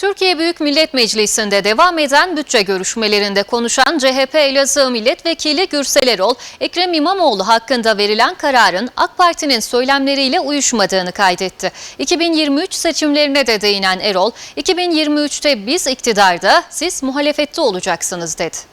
Türkiye Büyük Millet Meclisi'nde devam eden bütçe görüşmelerinde konuşan CHP Elazığ Milletvekili Gürsel Erol, Ekrem İmamoğlu hakkında verilen kararın AK Parti'nin söylemleriyle uyuşmadığını kaydetti. 2023 seçimlerine de değinen Erol, 2023'te biz iktidarda, siz muhalefette olacaksınız dedi.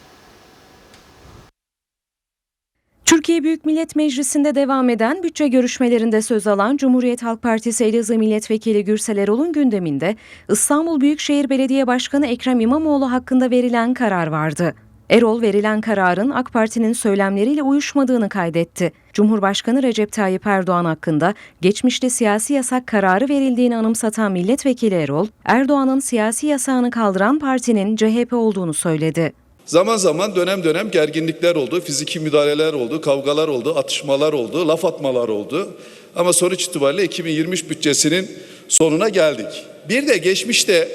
Türkiye Büyük Millet Meclisi'nde devam eden bütçe görüşmelerinde söz alan Cumhuriyet Halk Partisi Elazığ Milletvekili Gürsel Erol'un gündeminde İstanbul Büyükşehir Belediye Başkanı Ekrem İmamoğlu hakkında verilen karar vardı. Erol verilen kararın AK Parti'nin söylemleriyle uyuşmadığını kaydetti. Cumhurbaşkanı Recep Tayyip Erdoğan hakkında geçmişte siyasi yasak kararı verildiğini anımsatan milletvekili Erol, Erdoğan'ın siyasi yasağını kaldıran partinin CHP olduğunu söyledi. Zaman zaman dönem dönem gerginlikler oldu, fiziki müdahaleler oldu, kavgalar oldu, atışmalar oldu, laf atmalar oldu. Ama sonuç itibariyle 2023 bütçesinin sonuna geldik. Bir de geçmişte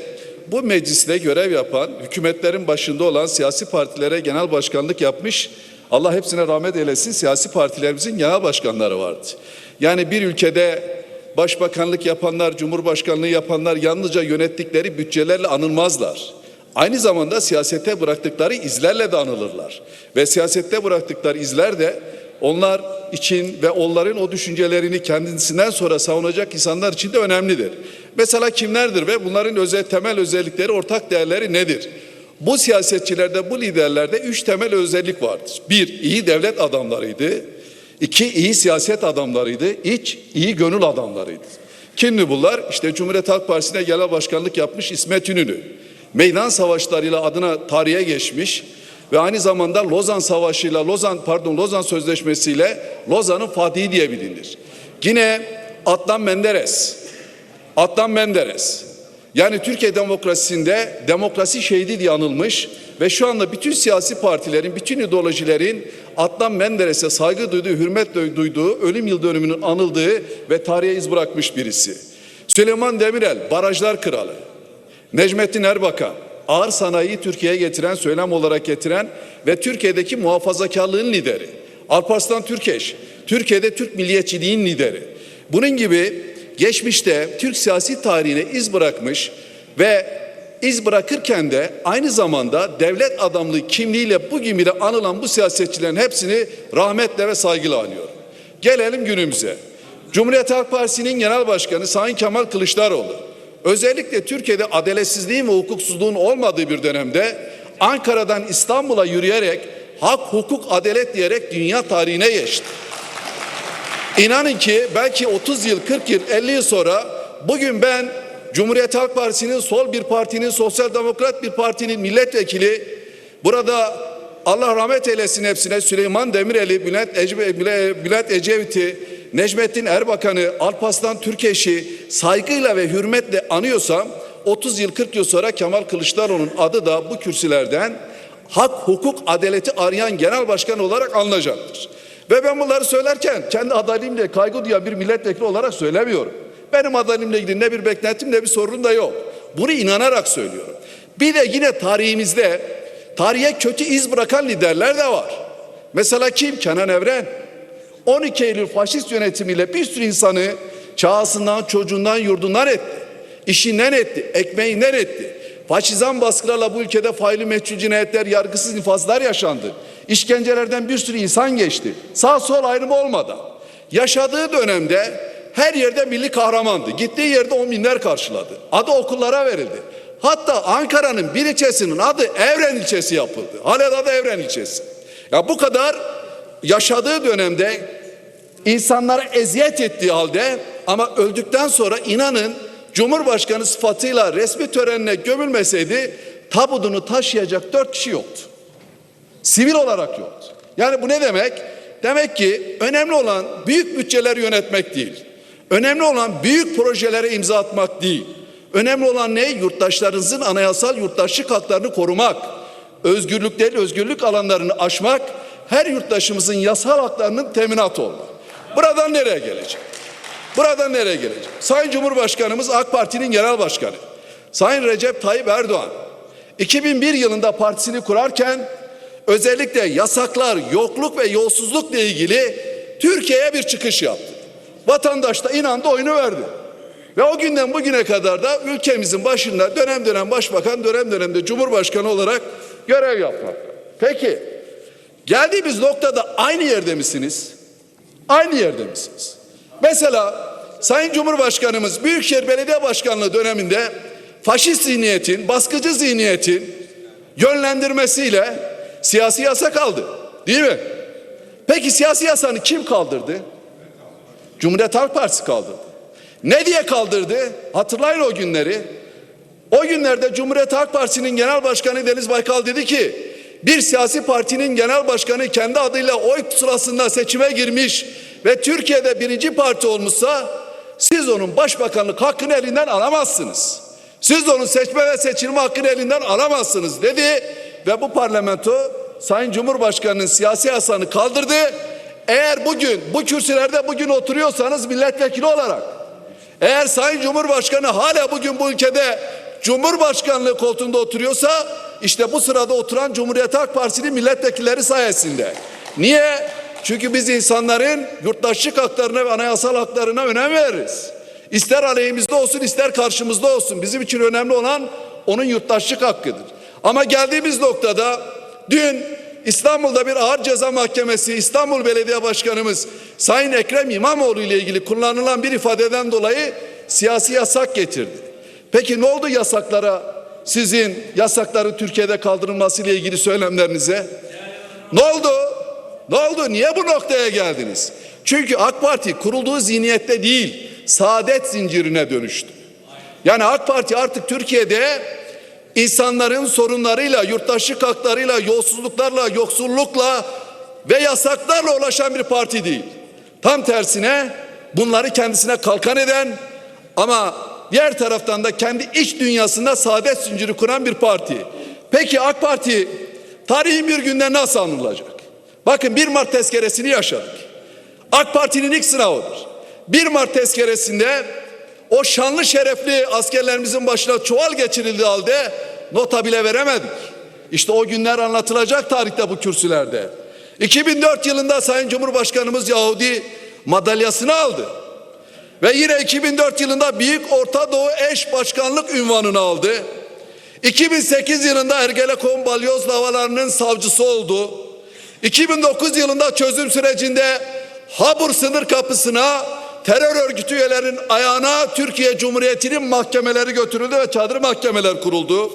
bu mecliste görev yapan, hükümetlerin başında olan siyasi partilere genel başkanlık yapmış, Allah hepsine rahmet eylesin siyasi partilerimizin genel başkanları vardı. Yani bir ülkede başbakanlık yapanlar, cumhurbaşkanlığı yapanlar yalnızca yönettikleri bütçelerle anılmazlar. Aynı zamanda siyasette bıraktıkları izlerle de anılırlar. Ve siyasette bıraktıkları izler de onlar için ve onların o düşüncelerini kendisinden sonra savunacak insanlar için de önemlidir. Mesela kimlerdir ve bunların özel temel özellikleri, ortak değerleri nedir? Bu siyasetçilerde, bu liderlerde üç temel özellik vardır. Bir, iyi devlet adamlarıydı. İki, iyi siyaset adamlarıydı. Üç, iyi gönül adamlarıydı. Kimdi bunlar? İşte Cumhuriyet Halk Partisi'ne genel başkanlık yapmış İsmet İnönü meydan savaşlarıyla adına tarihe geçmiş ve aynı zamanda Lozan Savaşı'yla Lozan pardon Lozan Sözleşmesi'yle Lozan'ın fatihi diye bilinir. Yine Adnan Menderes. Adnan Menderes. Yani Türkiye demokrasisinde demokrasi şehidi diye anılmış ve şu anda bütün siyasi partilerin, bütün ideolojilerin Adnan Menderes'e saygı duyduğu, hürmet duyduğu, ölüm yıl dönümünün anıldığı ve tarihe iz bırakmış birisi. Süleyman Demirel, barajlar kralı. Necmettin Erbakan, ağır sanayiyi Türkiye'ye getiren, söylem olarak getiren ve Türkiye'deki muhafazakarlığın lideri. Alparslan Türkeş, Türkiye'de Türk milliyetçiliğin lideri. Bunun gibi geçmişte Türk siyasi tarihine iz bırakmış ve iz bırakırken de aynı zamanda devlet adamlığı kimliğiyle bugün bile anılan bu siyasetçilerin hepsini rahmetle ve saygıyla anıyorum. Gelelim günümüze. Cumhuriyet Halk Partisi'nin genel başkanı Sayın Kemal Kılıçdaroğlu özellikle Türkiye'de adaletsizliğin ve hukuksuzluğun olmadığı bir dönemde Ankara'dan İstanbul'a yürüyerek hak, hukuk, adalet diyerek dünya tarihine geçti. İnanın ki belki 30 yıl, 40 yıl, 50 yıl sonra bugün ben Cumhuriyet Halk Partisi'nin sol bir partinin, sosyal demokrat bir partinin milletvekili burada Allah rahmet eylesin hepsine Süleyman Demirel'i, Bülent, Ece, Bülent Ecevit'i, Necmettin Erbakan'ı, Alparslan Türkeş'i saygıyla ve hürmetle anıyorsam 30 yıl 40 yıl sonra Kemal Kılıçdaroğlu'nun adı da bu kürsülerden hak, hukuk, adaleti arayan genel başkan olarak alınacaktır. Ve ben bunları söylerken kendi adaylığımla kaygı duyan bir milletvekili olarak söylemiyorum. Benim adaylığımla ilgili ne bir beklentim ne bir sorun da yok. Bunu inanarak söylüyorum. Bir de yine tarihimizde tarihe kötü iz bırakan liderler de var. Mesela kim? Kenan Evren. 12 Eylül faşist yönetimiyle bir sürü insanı çağısından, çocuğundan, yurdundan etti. İşinden etti, ekmeğinden etti. Faşizan baskılarla bu ülkede faili meçhul cinayetler, yargısız infazlar yaşandı. İşkencelerden bir sürü insan geçti. Sağ sol ayrımı olmadan. Yaşadığı dönemde her yerde milli kahramandı. Gittiği yerde on binler karşıladı. Adı okullara verildi. Hatta Ankara'nın bir ilçesinin adı Evren ilçesi yapıldı. Hala adı Evren ilçesi. Ya bu kadar yaşadığı dönemde insanlara eziyet ettiği halde ama öldükten sonra inanın Cumhurbaşkanı sıfatıyla resmi törenine gömülmeseydi tabudunu taşıyacak dört kişi yoktu. Sivil olarak yoktu. Yani bu ne demek? Demek ki önemli olan büyük bütçeleri yönetmek değil. Önemli olan büyük projelere imza atmak değil. Önemli olan ne? Yurttaşlarınızın anayasal yurttaşlık haklarını korumak. Özgürlükleri, özgürlük alanlarını aşmak her yurttaşımızın yasal haklarının teminatı olmalı. Buradan nereye gelecek? Buradan nereye gelecek? Sayın Cumhurbaşkanımız AK Parti'nin genel başkanı. Sayın Recep Tayyip Erdoğan 2001 yılında partisini kurarken özellikle yasaklar, yokluk ve yolsuzlukla ilgili Türkiye'ye bir çıkış yaptı. Vatandaş da inandı oyunu verdi. Ve o günden bugüne kadar da ülkemizin başında dönem dönem başbakan, dönem dönemde cumhurbaşkanı olarak görev yapmak. Peki geldiğimiz noktada aynı yerde misiniz? Aynı yerde misiniz? Mesela Sayın Cumhurbaşkanımız Büyükşehir Belediye Başkanlığı döneminde faşist zihniyetin, baskıcı zihniyetin yönlendirmesiyle siyasi yasak aldı. Değil mi? Peki siyasi yasanı kim kaldırdı? Cumhuriyet Halk Partisi kaldırdı. Ne diye kaldırdı? Hatırlayın o günleri. O günlerde Cumhuriyet Halk Partisi'nin genel başkanı Deniz Baykal dedi ki bir siyasi partinin genel başkanı kendi adıyla oy sırasında seçime girmiş ve Türkiye'de birinci parti olmuşsa siz onun başbakanlık hakkını elinden alamazsınız. Siz onun seçme ve seçilme hakkını elinden alamazsınız dedi ve bu parlamento Sayın Cumhurbaşkanı'nın siyasi yasağını kaldırdı. Eğer bugün bu kürsülerde bugün oturuyorsanız milletvekili olarak eğer Sayın Cumhurbaşkanı hala bugün bu ülkede Cumhurbaşkanlığı koltuğunda oturuyorsa işte bu sırada oturan Cumhuriyet Halk Partisi'nin milletvekilleri sayesinde. Niye? Çünkü biz insanların yurttaşlık haklarına ve anayasal haklarına önem veririz. İster aleyhimizde olsun ister karşımızda olsun bizim için önemli olan onun yurttaşlık hakkıdır. Ama geldiğimiz noktada dün İstanbul'da bir ağır ceza mahkemesi İstanbul Belediye Başkanımız Sayın Ekrem İmamoğlu ile ilgili kullanılan bir ifadeden dolayı siyasi yasak getirdi. Peki ne oldu yasaklara? Sizin yasakların Türkiye'de kaldırılması ile ilgili söylemlerinize? Ne oldu? Ne oldu? Niye bu noktaya geldiniz? Çünkü AK Parti kurulduğu zihniyette değil, saadet zincirine dönüştü. Yani AK Parti artık Türkiye'de insanların sorunlarıyla, yurttaşlık haklarıyla, yolsuzluklarla, yoksullukla ve yasaklarla ulaşan bir parti değil. Tam tersine bunları kendisine kalkan eden ama diğer taraftan da kendi iç dünyasında saadet zinciri kuran bir parti. Peki AK Parti tarihin bir günde nasıl anılacak? Bakın 1 Mart tezkeresini yaşadık. AK Parti'nin ilk sınavıdır. 1 Mart tezkeresinde o şanlı şerefli askerlerimizin başına çuval geçirildiği halde nota bile veremedik. İşte o günler anlatılacak tarihte bu kürsülerde. 2004 yılında Sayın Cumhurbaşkanımız Yahudi madalyasını aldı. Ve yine 2004 yılında Büyük Orta Doğu Eş Başkanlık ünvanını aldı. 2008 yılında Ergenekon balyoz davalarının savcısı oldu. 2009 yılında çözüm sürecinde Habur sınır kapısına terör örgütü üyelerinin ayağına Türkiye Cumhuriyeti'nin mahkemeleri götürüldü ve çadır mahkemeler kuruldu.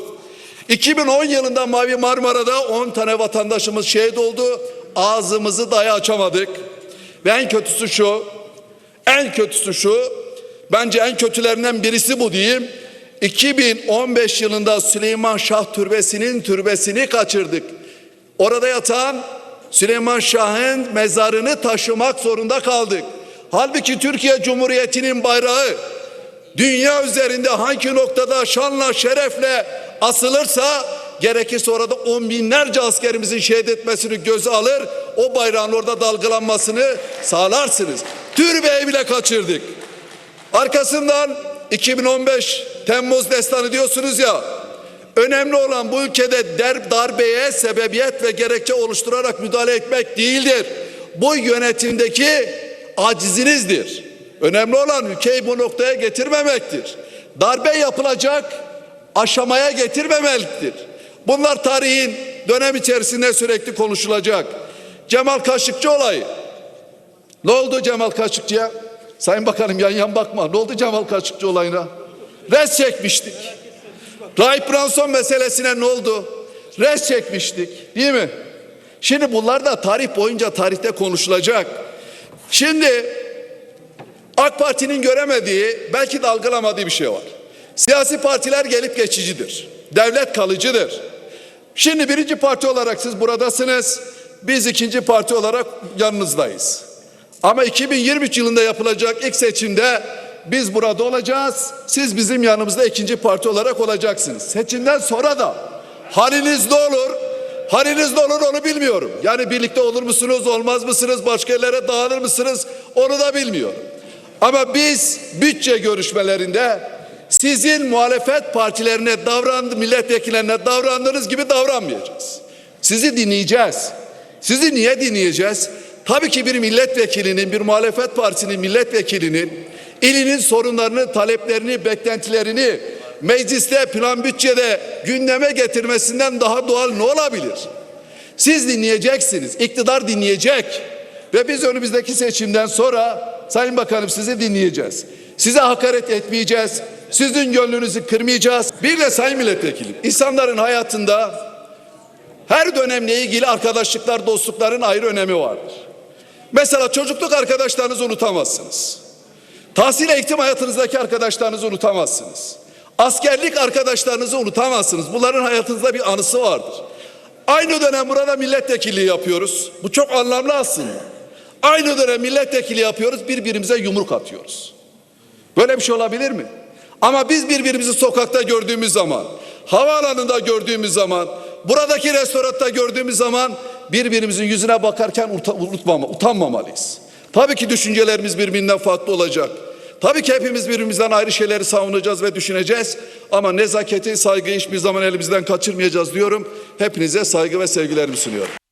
2010 yılında Mavi Marmara'da 10 tane vatandaşımız şehit oldu. Ağzımızı dahi açamadık. Ve en kötüsü şu, en kötüsü şu, bence en kötülerinden birisi bu diyeyim. 2015 yılında Süleyman Şah Türbesi'nin türbesini kaçırdık. Orada yatan Süleyman Şah'ın mezarını taşımak zorunda kaldık. Halbuki Türkiye Cumhuriyeti'nin bayrağı dünya üzerinde hangi noktada şanla şerefle asılırsa gerekirse orada on binlerce askerimizin şehit etmesini göze alır. O bayrağın orada dalgalanmasını sağlarsınız. Türbeyi bile kaçırdık. Arkasından 2015 Temmuz destanı diyorsunuz ya. Önemli olan bu ülkede der, darbeye sebebiyet ve gerekçe oluşturarak müdahale etmek değildir. Bu yönetimdeki acizinizdir. Önemli olan ülkeyi bu noktaya getirmemektir. Darbe yapılacak aşamaya getirmemelidir. Bunlar tarihin dönem içerisinde sürekli konuşulacak. Cemal Kaşıkçı olayı. Ne oldu Cemal Kaşıkçı'ya? Sayın Bakanım yan yan bakma. Ne oldu Cemal Kaşıkçı olayına? Res çekmiştik. Rahip Branson meselesine ne oldu? Res çekmiştik. Değil mi? Şimdi bunlar da tarih boyunca tarihte konuşulacak. Şimdi AK Parti'nin göremediği, belki de algılamadığı bir şey var. Siyasi partiler gelip geçicidir. Devlet kalıcıdır. Şimdi birinci parti olarak siz buradasınız. Biz ikinci parti olarak yanınızdayız. Ama 2023 yılında yapılacak ilk seçimde biz burada olacağız. Siz bizim yanımızda ikinci parti olarak olacaksınız. Seçimden sonra da haliniz ne olur? Haliniz ne olur onu bilmiyorum. Yani birlikte olur musunuz, olmaz mısınız, başka yerlere dağılır mısınız onu da bilmiyorum. Ama biz bütçe görüşmelerinde sizin muhalefet partilerine davrandı, milletvekillerine davrandığınız gibi davranmayacağız. Sizi dinleyeceğiz. Sizi niye dinleyeceğiz? Tabii ki bir milletvekilinin, bir muhalefet partisinin milletvekilinin ilinin sorunlarını, taleplerini, beklentilerini mecliste, plan bütçede gündeme getirmesinden daha doğal ne olabilir? Siz dinleyeceksiniz, iktidar dinleyecek ve biz önümüzdeki seçimden sonra Sayın Bakanım sizi dinleyeceğiz. Size hakaret etmeyeceğiz, sizin gönlünüzü kırmayacağız. Bir de Sayın Milletvekilim, insanların hayatında her dönemle ilgili arkadaşlıklar, dostlukların ayrı önemi vardır. Mesela çocukluk arkadaşlarınızı unutamazsınız. Tahsil eğitim hayatınızdaki arkadaşlarınızı unutamazsınız. Askerlik arkadaşlarınızı unutamazsınız. Bunların hayatınızda bir anısı vardır. Aynı dönem burada milletvekilliği yapıyoruz. Bu çok anlamlı aslında. Aynı dönem milletvekili yapıyoruz, birbirimize yumruk atıyoruz. Böyle bir şey olabilir mi? Ama biz birbirimizi sokakta gördüğümüz zaman, havaalanında gördüğümüz zaman, buradaki restoranda gördüğümüz zaman birbirimizin yüzüne bakarken unutmama, utanmamalıyız. Tabii ki düşüncelerimiz birbirinden farklı olacak. Tabii ki hepimiz birbirimizden ayrı şeyleri savunacağız ve düşüneceğiz. Ama nezaketi, saygıyı hiçbir zaman elimizden kaçırmayacağız diyorum. Hepinize saygı ve sevgilerimi sunuyorum.